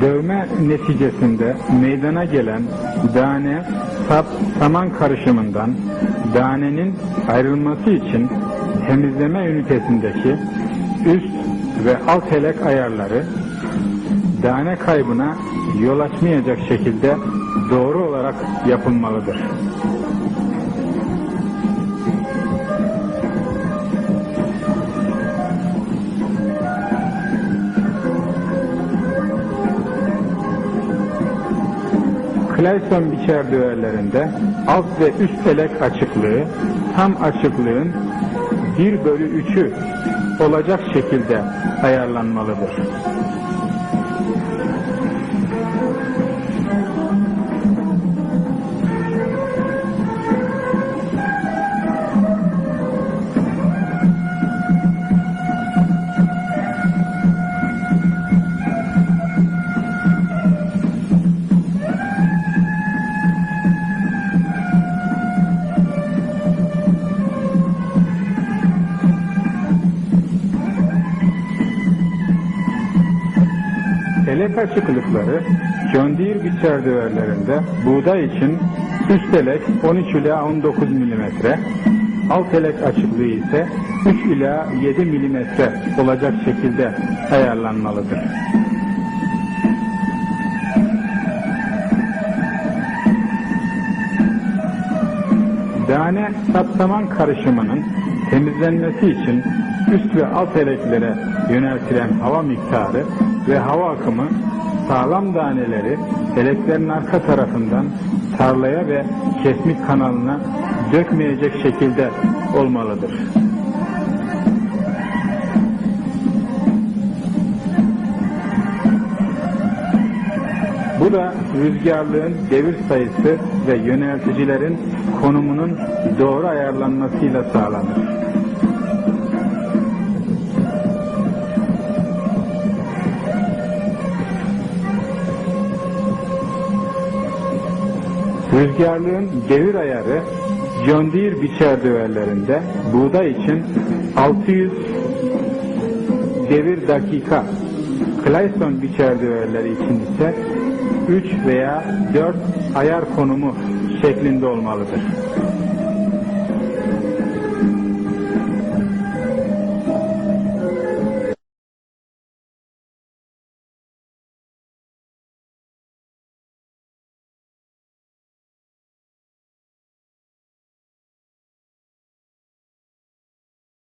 Dövme neticesinde meydana gelen dane, sap, saman karışımından danenin ayrılması için temizleme ünitesindeki üst ve alt elek ayarları dane kaybına yol açmayacak şekilde doğru olarak yapılmalıdır. Clayson biçer düğerlerinde alt ve üst elek açıklığı tam açıklığın 1 bölü 3'ü olacak şekilde ayarlanmalıdır. Elek açıklıkları Deere biçer düğerlerinde buğday için üst elek 13 ila 19 mm, alt elek açıklığı ise 3 ila 7 mm olacak şekilde ayarlanmalıdır. Dane saptaman karışımının temizlenmesi için üst ve alt eleklere yöneltilen hava miktarı ve hava akımı sağlam daneleri eleklerin arka tarafından tarlaya ve kesmik kanalına dökmeyecek şekilde olmalıdır. Bu da rüzgarlığın devir sayısı ve yönelticilerin konumunun doğru ayarlanmasıyla sağlanır. Rüzgarlığın devir ayarı John Deere biçer düğerlerinde buğday için 600 devir dakika, Clayson biçer düğerleri için ise 3 veya 4 ayar konumu şeklinde olmalıdır.